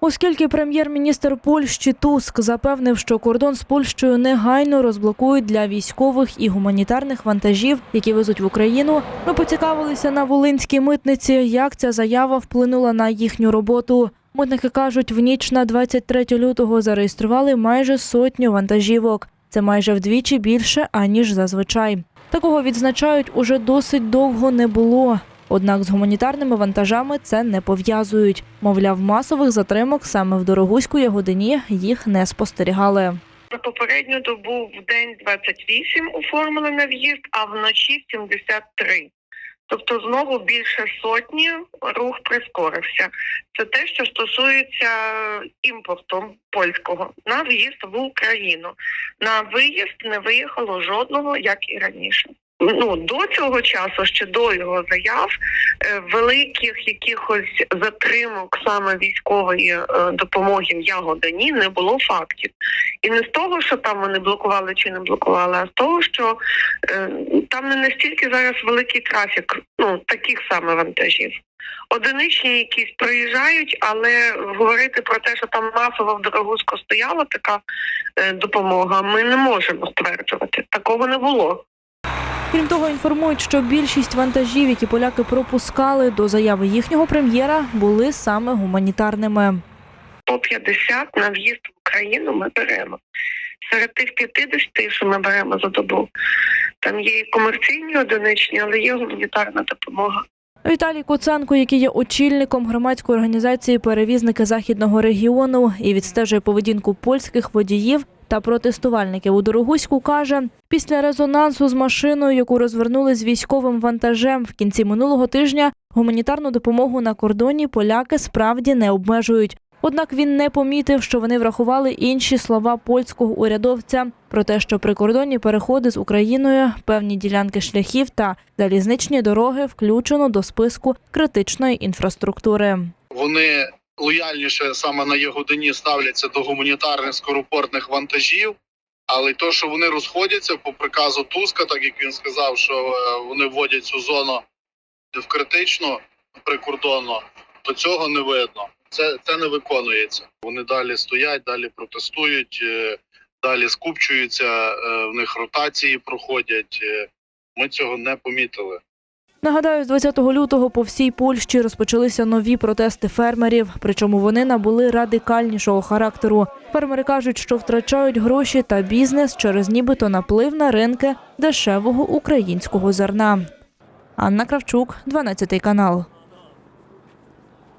Оскільки прем'єр-міністр Польщі Туск запевнив, що кордон з Польщею негайно розблокують для військових і гуманітарних вантажів, які везуть в Україну, ми поцікавилися на волинській митниці, як ця заява вплинула на їхню роботу. Митники кажуть, в ніч на 23 лютого зареєстрували майже сотню вантажівок. Це майже вдвічі більше аніж зазвичай. Такого відзначають уже досить довго не було. Однак з гуманітарними вантажами це не пов'язують. Мовляв, масових затримок саме в Дорогуську Ягодині їх не спостерігали. За попередню добу в день 28 оформили на в'їзд, а вночі 73. Тобто знову більше сотні рух прискорився. Це те, що стосується імпорту польського на в'їзд в Україну. На виїзд не виїхало жодного, як і раніше. Ну до цього часу, ще до його заяв, е, великих якихось затримок саме військової е, допомоги в Ягодині не було фактів. І не з того, що там вони блокували чи не блокували, а з того, що е, там не настільки зараз великий трафік, ну таких саме вантажів. Одиничні якісь приїжджають, але говорити про те, що там масово в Дорогуську стояла така допомога, ми не можемо стверджувати. Такого не було. Крім того, інформують, що більшість вантажів, які поляки пропускали до заяви їхнього прем'єра, були саме гуманітарними. по 50 на в'їзд в Україну ми беремо. Серед тих 50, що ми беремо за добу, там є і комерційні одиничні, але є гуманітарна допомога. Віталій Куценко, який є очільником громадської організації Перевізники західного регіону і відстежує поведінку польських водіїв та протестувальників у Дорогуську, каже, після резонансу з машиною, яку розвернули з військовим вантажем в кінці минулого тижня, гуманітарну допомогу на кордоні поляки справді не обмежують. Однак він не помітив, що вони врахували інші слова польського урядовця про те, що прикордонні переходи з Україною, певні ділянки шляхів та залізничні дороги включено до списку критичної інфраструктури. вони лояльніше саме на Ягодині ставляться до гуманітарних скоропортних вантажів. Але то, що вони розходяться по приказу Туска, так як він сказав, що е, вони вводять цю зону в критичну прикордонну, то цього не видно. Це, це не виконується. Вони далі стоять, далі протестують, е, далі скупчуються, е, в них ротації проходять. Ми цього не помітили. Нагадаю, з 20 лютого по всій Польщі розпочалися нові протести фермерів. Причому вони набули радикальнішого характеру. Фермери кажуть, що втрачають гроші та бізнес через нібито наплив на ринки дешевого українського зерна. Анна Кравчук, 12 канал.